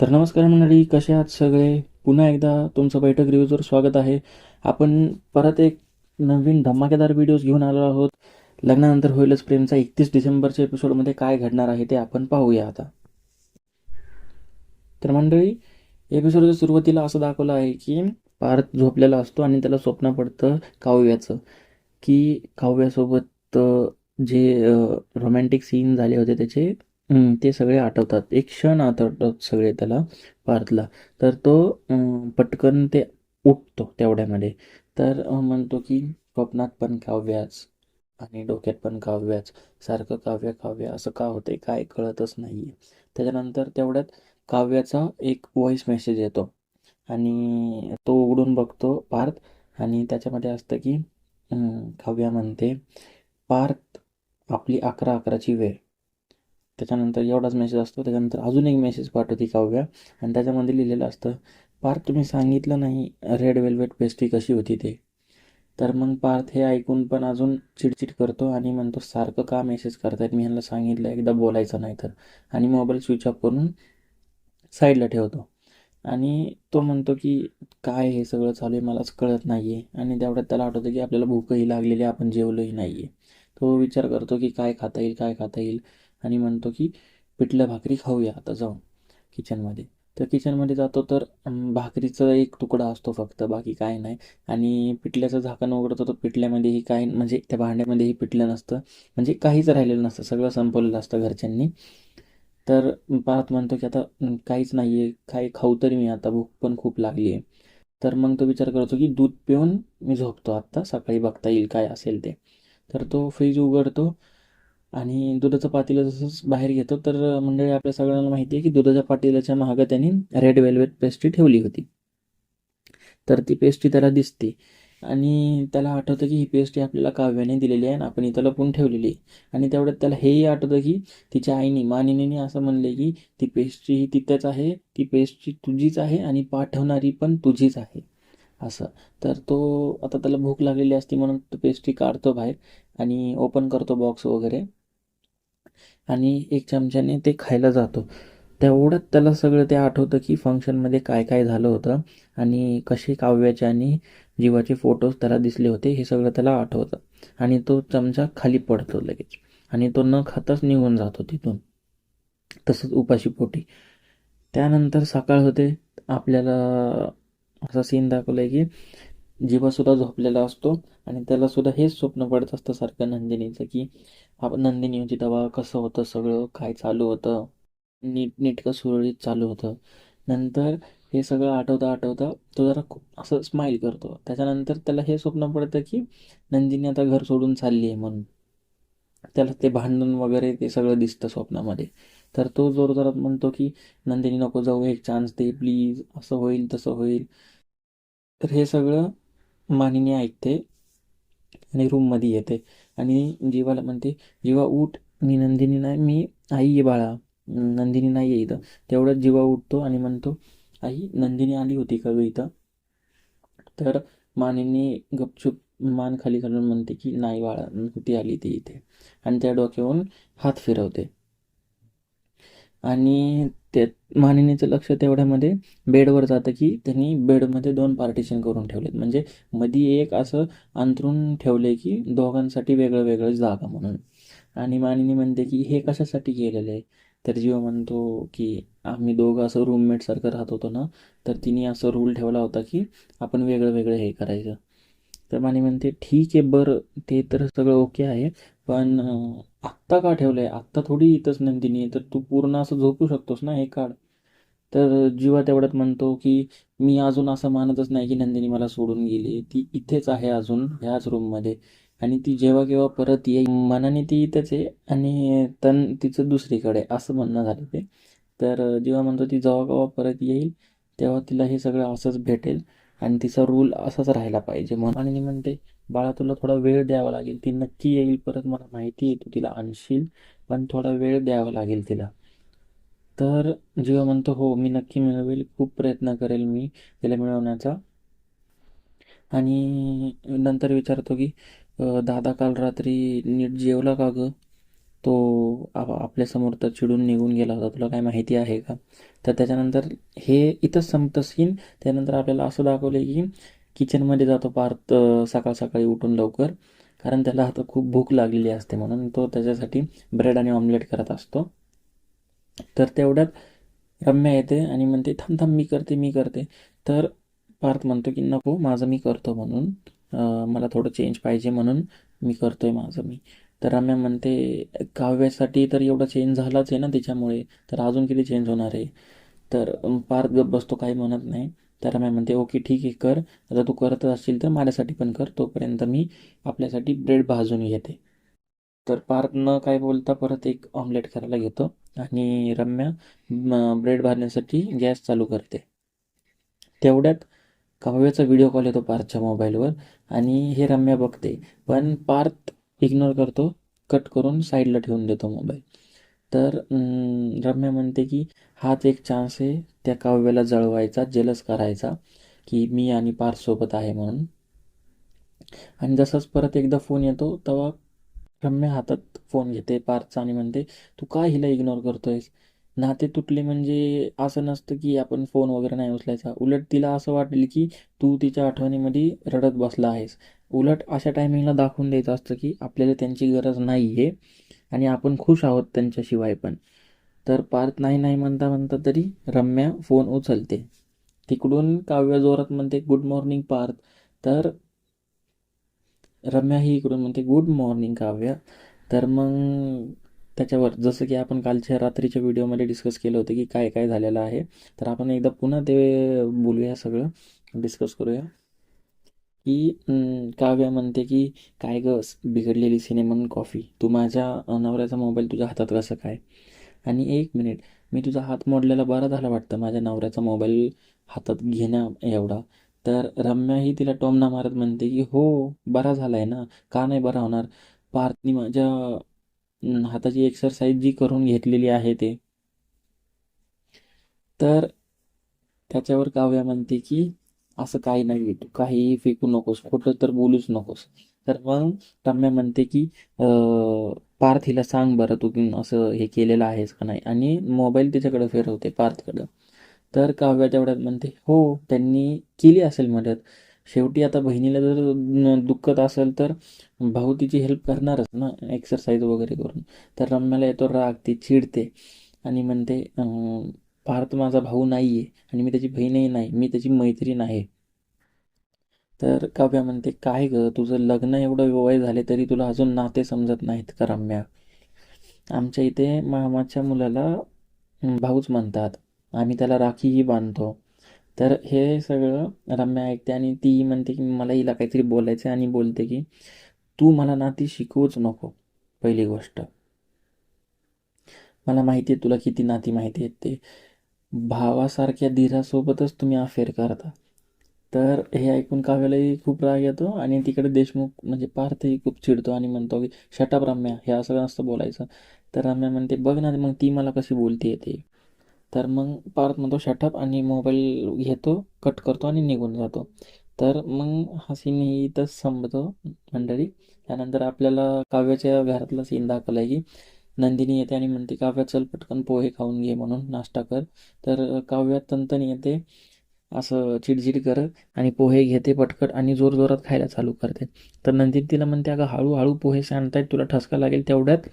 तर नमस्कार मंडळी कसे आहात सगळे? पुन्हा एकदा तुमचं बैठक रिव्ह्यूजवर स्वागत आहे. आपण परत एक नवीन धमाकेदार व्हिडिओज घेऊन आलो आहोत. लग्नानंतर होईलच प्रेमचा एकतीस डिसेंबरच्या एपिसोडमध्ये काय घडणार आहे ते आपण पाहूया आता. तर मंडळी एपिसोडच्या सुरुवातीला असं दाखवलं आहे की पार्थ झोपलेला असतो आणि त्याला स्वप्न पडतं काव्याचं. की काव्यासोबत जे रोमॅन्टिक सीन झाले होते त्याचे ते सगळे आठवतात. एक क्षण आठवतात सगळे त्याला पार्थला तर तो पटकन ते उठतो तेवढ्यामध्ये. तर म्हणतो की स्वप्नात पण काव्याच आणि डोक्यात पण काव्याच. सारखं काव्य काव्य. असं का होतंय? काय कळतच नाहीये. त्याच्यानंतर तेवढ्यात काव्याचा एक व्हॉइस मेसेज येतो. आणि तो उघडून बघतो पार्थ. आणि त्याच्यामध्ये असतं की काव्या म्हणते पार्थ आपली अकरा अकराची वेळ. त्याच्यानंतर एवढाच मेसेज असतो. त्याच्यानंतर अजून एक मेसेज पाठवते काव्या. आणि त्याच्यामध्ये लिहिलेलं असतं पार्थ तुम्ही सांगितलं नाही रेड वेल्वेट पेस्ट्री कशी होती ते. तर मग पार्थ हे ऐकून पण अजून चिडचिड करतो आणि म्हणतो सारखं का मेसेज करतायत? मी ह्यांना सांगितलं एकदा बोलायचं नाही तर. आणि मोबाईल स्विच ऑफ करून साईडला ठेवतो. आणि तो म्हणतो की काय हे सगळं चालू आहे? मलाच कळत नाही आहे आणि तेवढ्यात त्याला आठवतं की आपल्याला भूकही लागलेली आपण जेवलोही नाही आहे तो विचार करतो की काय खाता येईल? काय खाता येईल? आणि म्हणतो की पिठलं भाकरी खाऊया आता जाऊन किचनमध्ये तर किचनमध्ये जातो तर भाकरीचा एक तुकडा असतो फक्त बाकी काय नाही. आणि पिठल्याचं झाकण उघडतो तर पिठल्यामध्येही काय म्हणजे त्या भांड्यामध्येही पिठलं नसतं. म्हणजे काहीच राहिलेलं नसतं सगळं संपवलेलं असतं घरच्यांनी. तर पाहत म्हणतो की आता काहीच नाही आहे काय खाऊ तरी मी आता भूक पण खूप लागली आहे तर मग तो विचार करतो की दूध पिऊन मी झोपतो आत्ता सकाळी बघता येईल काय असेल ते. तर तो फ्रीज उघडतो आणि दुधाचं पातेलं जसंच बाहेर घेतो तर मंडळी आपल्या सगळ्यांना माहिती आहे की दुधाच्या पातेल्याच्या मागं त्यांनी रेड वेल्वेट पेस्ट्री ठेवली होती. तर ती पेस्ट्री त्याला दिसते. आणि त्याला आठवतं की ही पेस्ट्री आपल्याला काव्याने दिलेली आहे आणि आपण इथं लपून ठेवलेली आहे. आणि तेवढ्यात त्याला हेही आठवतं की तिच्या आईने मानिनीने असं म्हणले की ती पेस्ट्री ही तिथंच आहे ती पेस्ट्री तुझीच आहे आणि पाठवणारी पण तुझीच आहे. असं. तर तो आता त्याला भूक लागलेली असते म्हणून तो पेस्ट्री काढतो बाहेर आणि ओपन करतो बॉक्स वगैरे. आणि एक चमच्याने ते खायला जातो. तेवढंच त्याला सगळं ते आठवतं की फंक्शनमध्ये काय काय झालं होतं आणि कसे काव्याचे आणि जीवाचे फोटोज त्याला दिसले होते हे सगळं त्याला आठवतं. आणि तो चमचा खाली पडतो लगेच. आणि तो न खाताच निघून जातो तिथून. तसंच उपाशी पोटी. त्यानंतर सकाळ होते. आपल्याला असा सीन दाखवला आहे की जीवासुद्धा झोपलेला असतो आणि त्यालासुद्धा हेच स्वप्न पडत असतं सारखं नंदिनीचं की आपण नंदिनी दवा कसं होतं सगळं? काय चालू होतं? नीट नेटकं सुरळीत चालू होतं? नंतर हे सगळं आठवता आठवता तो जरा खूप असं स्माईल करतो. त्याच्यानंतर त्याला हे स्वप्न पडतं की नंदिनी आता घर सोडून चालली आहे म्हणून. त्याला ते भांडण वगैरे ते सगळं दिसतं स्वप्नामध्ये. तर तो जोरजोरात म्हणतो की नंदिनी नको जाऊ एक चान्स दे प्लीज असं होईल तसं होईल. तर हे सगळं मानिनी ऐकते आणि रूममध्ये येते. आणि जीवाला म्हणते जीवा उठ मी नंदिनी नाही मी आई ये बाळा. नंदिनी नाही आहे इथं. तेवढंच जीवा उठतो आणि म्हणतो आई नंदिनी आली होती का इथं? तर मानिनी गपचूप मान खाली घालून म्हणते की नाही बाळा होती आली ती इथे? आणि त्या डोक्यावरून हात फिरवते. आणि ते मानिनीचं लक्ष तेवढ्यामध्ये बेडवर जातं की त्यांनी बेडमध्ये दोन पार्टिशन करून ठेवलेत. म्हणजे मधी एक असं अंतरून ठेवले की दोघांसाठी वेगळं वेगळं जागा म्हणून. आणि मानिनी म्हणते की हे कशासाठी केलेलं आहे? तर जीव म्हणतो की आम्ही दोघं असं रूममेटसारखं राहत होतो ना तर तिने असं रूल ठेवला होता की आपण वेगळं वेगळं हे करायचं. तर मानी म्हणते ठीक आहे बरं. ते तर सगळं ओके आहे. पण आत्ता का ठेवलं आहे आत्ता थोडी इथंच नंदिनी आहे तर तू पूर्ण असं झोपू शकतोस ना हे काढ. तर जीवा तेवढ्यात म्हणतो की मी अजून असं मानतच नाही की नंदिनी मला सोडून गेली ती इथेच आहे अजून ह्याच रूममध्ये आणि ती जेव्हा केव्हा परत येईल मनाने ती इथेच आहे आणि तन तिचं दुसरीकडे असं म्हणणं झालं ते. तर जेव्हा म्हणतो ती जेव्हा केव्हा परत येईल तेव्हा तिला हे सगळं असंच भेटेल. आणि तिचा रूल असाच राहिला पाहिजे म्हणून. आणि मी म्हणते बाळा तुला थोडा वेळ द्यावा लागेल. ती नक्की येईल. परत मला माहिती आहे तू तिला आणशील पण थोडा वेळ द्यावा लागेल तिला. तर जेव्हा म्हणतो हो मी नक्की मिळवेल खूप प्रयत्न करेल मी तिला मिळवण्याचा. आणि नंतर विचारतो की दादा काल रात्री नीट जेवला का गं? तो आप आपल्यासमोर तर चिडून निघून गेला होता. तुला काय माहिती आहे का? तर त्याच्यानंतर हे इथंच संपतं सीन त्यानंतर आपल्याला असं दाखवलं की किचनमध्ये जातो पार्थ सकाळ सकाळी उठून लवकर. कारण त्याला आता खूप भूक लागलेली असते म्हणून तो त्याच्यासाठी ब्रेड आणि ऑमलेट करत असतो. तर तेवढ्यात रम्या येते आणि म्हणते थांब थांब मी करते मी करते. तर पार्थ म्हणतो की नको माझं मी करतो म्हणून मला थोडं चेंज पाहिजे म्हणून मी करतोय माझं मी. तर रम्या म्हणते काव्यासाठी तर एवढा चेंज झालाच आहे ना तिच्यामुळे तर अजून किती चेंज होणार आहे? तर पार्थ गप बसतो काही म्हणत नाही. तर रम्या म्हणते ओके ठीक आहे कर. आता तू करत असशील तर माझ्यासाठी पण कर. तोपर्यंत मी आपल्यासाठी ब्रेड भाजून घेते. तर पार्थ न काय बोलता परत एक ऑमलेट करायला घेतो. आणि रम्या ब्रेड भाजण्यासाठी गॅस चालू करते. तेवढ्यात काव्याचा व्हिडिओ कॉल येतो पार्थच्या मोबाईलवर आणि हे रम्या बघते. पण पार्थ इग्नोर करतो कट करून साईडला ठेवून देतो मोबाईल. तर अं, रम्या म्हणते की हाच एक चान्स आहे त्या काव्याला जळवायचा जेलस करायचा की मी आणि पार्थ सोबत आहे म्हणून. आणि जसंच परत एकदा फोन येतो तेव्हा रम्या हातात फोन घेते पार्थचा आणि म्हणते तू का हिला इग्नोर करतोयस? नाते तुटले म्हणजे असं नसतं की आपण फोन वगैरे नाही उचलायचा. उलट तिला असं वाटेल की तू तिच्या आठवणीमध्ये रडत बसला आहेस. उलट अशा टायमिंगला दाखवून द्यायचं असतं की आपल्याला त्यांची गरज नाही आहे आणि आपण खुश आहोत त्यांच्याशिवाय पण. तर पार्थ नाही नाही म्हणता म्हणता तरी रम्या फोन उचलते. तिकडून काव्य जोरात म्हणते गुड मॉर्निंग पार्थ. तर रम्या ही इकडून म्हणते गुड मॉर्निंग काव्य. तर मग त्याच्यावर जसं की आपण कालच्या रात्रीच्या व्हिडिओमध्ये डिस्कस केलं होतं की काय काय झालेलं आहे. तर आपण एकदा पुन्हा ते बोलूया सगळं. डिस्कस करूया. की काव्या म्हणते की काय ग बिघडलेली सिनेमन कॉफी तू माझ्या नवऱ्याचा मोबाईल तुझ्या हातात कसं काय? आणि एक मिनिट मी तुझा हात मोडलेला बरा झाला वाटतं माझ्या नवऱ्याचा मोबाईल हातात घेण्या एवढा. तर रम्या ही तिला टोमना मारत म्हणते की हो बरा झाला आहे ना का नाही बरा होणार? पार्थनी माझ्या हाताची एक्सरसाइज जी करून घेतलेली आहे ते. तर त्याच्यावर काव्या म्हणते की असं काही नाही तू काहीही फेकू नकोस. खोटं तर बोलूच नकोस. तर मग रम्या म्हणते की पार्थीला पार्थ हिला सांग बरं तू असं हे केलेलं आहेस का नाही. आणि मोबाईल तिच्याकडे फिरवते पार्थकडं. तर काव्या तेवढ्यात म्हणते हो त्यांनी केली असेल मदत. शेवटी आता बहिणीला जर दुःखत असेल तर भाऊ तिची हेल्प करणारच ना एक्सरसाइज वगैरे करून. तर रम्याला येतो राग ती चिडते. आणि म्हणते अं, पार्थ माझा भाऊ नाही आहे आणि मी त्याची बहीणही नाही मी त्याची मैत्रीण आहे. तर काव्या म्हणते काय ग तुझं लग्न एवढं वय झाले तरी तुला अजून नाते समजत नाहीत का रम्या? आमच्या इथे मामाच्या मुलाला भाऊच म्हणतात. आम्ही त्याला राखीही बांधतो. तर हे सगळं रम्या ऐकते आणि ती म्हणते की मला हिला काहीतरी बोलायचं आहे आणि बोलते की तू मला नाती शिकवूच नको पहिली गोष्ट. मला माहिती आहे तुला किती नाती माहिती आहेत ते. भावासारख्या धीरासोबतच तुम्ही अफेअर करता. तर हे ऐकून काव्यालाही खूप राग येतो आणि तिकडे देशमुख म्हणजे पार्थही खूप चिडतो आणि म्हणतो की शटअप रम्या हे असं नसतं बोलायचं. तर रम्या म्हणते बघ ना मग ती मला कशी बोलते येते तर मग पार्थ म्हणतो शटअप आणि मोबाईल घेतो कट करतो आणि निघून जातो. तर मग हा सीन इथंच संपतो मंडळी. त्यानंतर आपल्याला काव्याच्या घरातला सीन दाखवला आहे की नंदिनी येते आणि म्हणते काव्या चल पटकन पोहे खाऊन घे म्हणून नाश्ता कर. तर काव्या तंतन येते असं चिडचिड करत आणि पोहे घेते पटकट आणि जोरजोरात खायला चालू करते. तर नंदिनी तिला म्हणते अगं हळूहळू पोहे सांडतायत तुला ठसका लागेल तेवढ्यात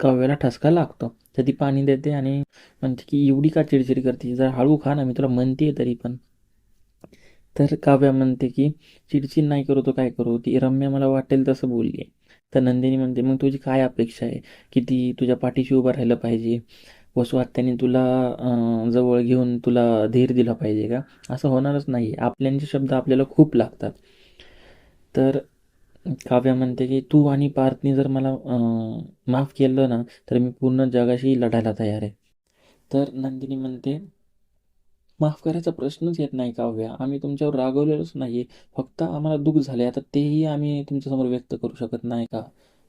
काव्याला ठसका लागतो. तर ती पाणी देते आणि म्हणते की एवढी का चिडचिड करते? जर हळू खा ना मी तुला म्हणते तरी पण. तर काव्या म्हणते की चिडचिड नाही करू तो काय करू? ती रम्या मला वाटेल तसं बोलली तर नंदिनी म्हणते मग तुझी काय अपेक्षा आहे? की ती तुझ्या पाठीशी उभं राहिलं पाहिजे? वसुहत्याने तुला जवळ घेऊन तुला धीर दिला पाहिजे का? असं होणारच नाही. आपल्यांचे शब्द आपल्याला खूप लागतात. तर काव्या म्हणते की तू आणि पार्थने जर मला माफ केलं ना तर मी पूर्ण जगाशी लढायला तयार आहे. तर नंदिनी म्हणते माफ करायचा प्रश्नच येत नाही काव्या आम्ही तुमच्यावर रागवलेलोच नाही फक्त आम्हाला दुःख झाले आता तेही आम्ही तुमच्यासमोर व्यक्त करू शकत नाही का?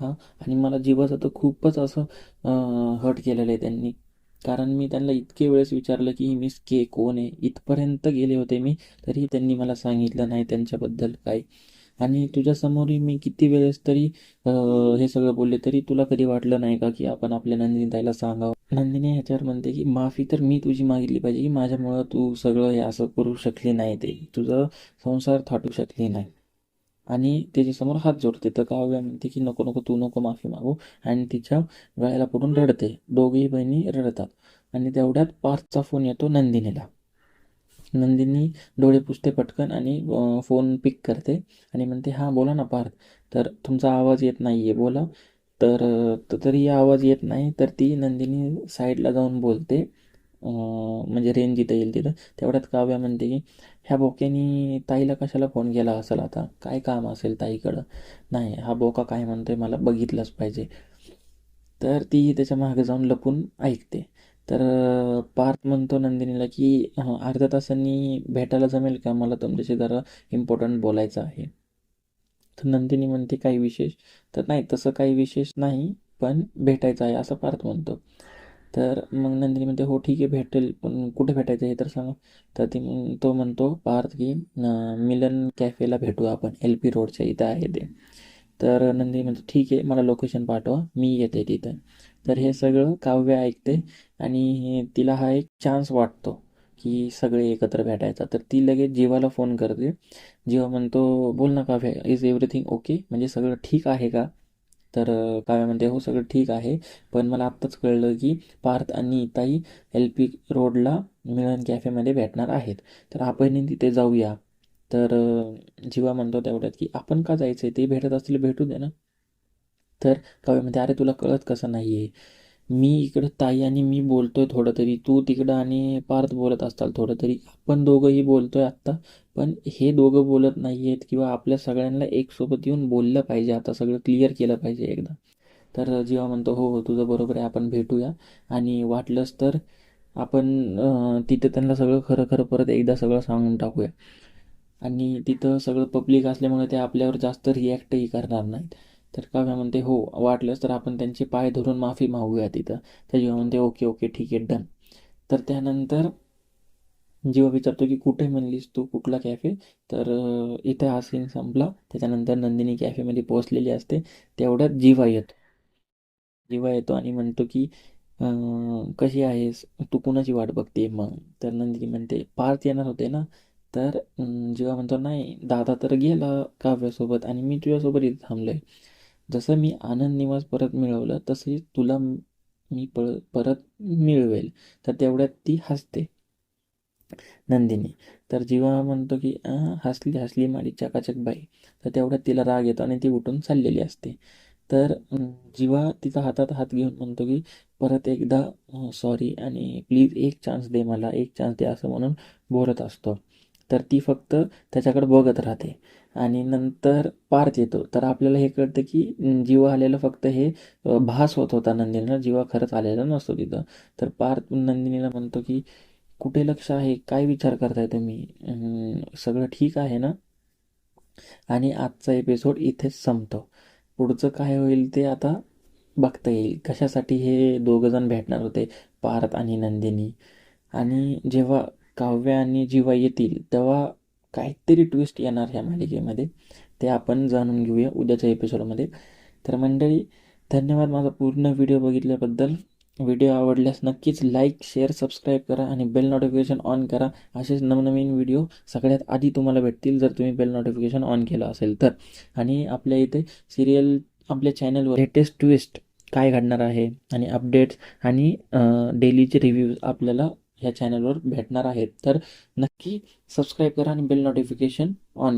हां? आणि मला जीवाचं तर खूपच असं हट केलेलं आहे त्यांनी. कारण मी त्यांना इतके वेळेस विचारलं की मिस के कोण आहे? इथपर्यंत गेले होते मी. तरी त्यांनी मला सांगितलं नाही त्यांच्याबद्दल काही. आणि तुझ्यासमोरही मी किती वेळेस तरी हे सगळं बोलले तरी तुला कधी वाटलं नाही का की आपण आपल्या नंदिनी ताईला सांगावं? नंदिनी ह्याच्यावर म्हणते की माफी तर मी तुझी मागितली पाहिजे की माझ्यामुळं तू सगळं हे असं करू शकली नाही ते. तुझं संसार थाटू शकली नाही. आणि त्याच्यासमोर हात जोडते. तर काव्या म्हणते की नको नको तू नको माफी मागू. आणि तिच्या गळ्याला पडून रडते. दोघेही बहिणी रडतात. आणि तेवढ्यात पार्थचा फोन येतो नंदिनीला. नंदिनी डोळे पुसते पटकन आणि फोन पिक करते आणि म्हणते हां बोला ना पार्थ. तर तुमचा आवाज येत नाही आहे बोला. तर तरी आवाज येत नाही तर ती नंदिनी साईडला जाऊन बोलते. म्हणजे रेंज जिथं येईल तिथं. तेवढ्यात काव्या म्हणते की ह्या बोक्यानी ताईला कशाला फोन केला असेल आता? काय काम असेल ताईकडं? नाही हा बोका काय म्हणतोय मला बघितलंच पाहिजे. तर ती त्याच्यामागे जाऊन लपून ऐकते. तर पार्थ म्हणतो नंदिनीला की अर्ध्या तासांनी भेटायला जमेल का? मला तुमच्याशी जरा इम्पॉर्टंट बोलायचं आहे. तर नंदिनी म्हणते काही विशेष. तर नाही तसं काही विशेष नाही पण भेटायचं आहे असं पार्थ म्हणतो. तर मग नंदिनी म्हणते हो ठीक आहे भेटेल पण कुठे भेटायचं आहे तर सांगा. तर ती तो म्हणतो पार्थ की मिलन कॅफेला भेटू आपण एल पी रोडच्या इथं आहे ते. तर नंदिनी म्हणते ठीक आहे मला लोकेशन पाठवा मी येते तिथं. तर हे सगळं काव्य ऐकते. आणि तिला हा एक चान्स वाटतो की सगळे एकत्र भेटायचा. तर ती लगेच जीवाला फोन करते. जीवा म्हणतो बोल ना काव्या इज एव्हरीथिंग ओके म्हणजे सगळं ठीक आहे का? तर काव्या म्हणते हो सगळं ठीक आहे. पण मला आत्ताच कळलं की पार्थ आणि ताई एल पी रोडला मिळन कॅफेमध्ये भेटणार आहेत. तर आपणही तिथे जाऊया. तर जीवा म्हणतो तेवढ्यात की आपण का जायचं आहे ते भेटत असतील भेटू दे ना. तर काव्या म्हणते अरे तुला कळत कसं नाही आहे मी इकडं ताई आणि मी बोलतोय थोडं तरी तू तिकडं आणि पार्थ बोलत असताल थोडं तरी आपण दोघंही बोलतोय आत्ता. पण हे दोघं बोलत नाही आहेत किंवा आपल्या सगळ्यांना एकसोबत येऊन बोललं पाहिजे. आता सगळं क्लिअर केलं पाहिजे एकदा. तर जेव्हा म्हणतो हो हो तुझं बरोबर आहे आपण भेटूया. आणि वाटलंच तर आपण तिथं त्यांना सगळं खरं खरं परत एकदा सगळं सांगून टाकूया. आणि तिथं सगळं पब्लिक असल्यामुळे ते आपल्यावर जास्त रिॲक्टही करणार नाहीत. तर काव्या म्हणते हो वाटलंच तर आपण त्यांचे पाय धरून माफी मागूया तिथं. तर जीवा म्हणते ओके ओके ठीक आहे डन. तर त्यानंतर जीवा विचारतो की कुठे म्हणलीस तू? कुठला कॅफे? तर इथे हा सीन संपला. त्याच्यानंतर नंदिनी कॅफेमध्ये पोहोचलेली असते. तेवढ्यात जीवा येतो. जीवा येतो आणि म्हणतो की कशी आहेस? तू कुणाची वाट बघते? मग तर नंदिनी म्हणते पार्थ येणार होते ना? तर अं, जीवा म्हणतो नाही दादा तर गेला काव्यासोबत आणि मी तुझ्यासोबत इथे थांबलोय. जसं मी आनंद निवास परत मिळवलं तसे तुला मी पर परत मिळवेल. तर तेवढ्यात ती हसते. नंदिनी. तर जीवा म्हणतो की हसली हसली माडी चकाचक बाई. तर तेवढ्यात तिला राग येतो आणि ती उठून चाललेली असते. तर जीवा तिचा हातात हात घेऊन म्हणतो की परत एकदा सॉरी आणि प्लीज एक चान्स दे मला एक चान्स दे असं म्हणून बोलत असतो. तर ती फक्त त्याच्याकडे बघत राहते. आणि नंतर पार्थ येतो. तर आपल्याला हे कळतं की जीव आलेलं फक्त हे भास होत होता नंदिनीला. जीवा खरंच आलेला नसतो तिथं. तर पार्थ नंदिनीला म्हणतो की कुठे लक्ष आहे? काय विचार करताय तुम्ही? सगळं ठीक आहे ना? आणि आजचा एपिसोड इथेच संपतो. पुढचं काय होईल ते आता बघता येईल. कशासाठी हे दोघं जण भेटणार होते पार्थ आणि नंदिनी? आणि जेव्हा काव्य आणि जीवा येतील तेव्हा काहीतरी ट्विस्ट येणार ह्या मालिकेमध्ये. ते आपण जाणून घेऊया उद्याच्या एपिसोडमध्ये तर मंडळी धन्यवाद माझा पूर्ण व्हिडिओ बघितल्याबद्दल. व्हिडिओ आवडल्यास नक्कीच लाईक शेअर सबस्क्राईब करा आणि बेल नोटिफिकेशन ऑन करा. असेच नवनवीन व्हिडिओ सगळ्यात आधी तुम्हाला भेटतील जर तुम्ही बेल नोटिफिकेशन ऑन केलं असेल तर. आणि आपल्या इथे सिरियल आपल्या चॅनलवर लेटेस्ट ट्विस्ट काय घडणार आहे आणि अपडेट्स आणि डेलीचे रिव्ह्यूज आपल्याला ह्या चॅनलवर भेटणार आहेत. तर नक्की सबस्क्राईब करा आणि बेल नोटिफिकेशन ऑन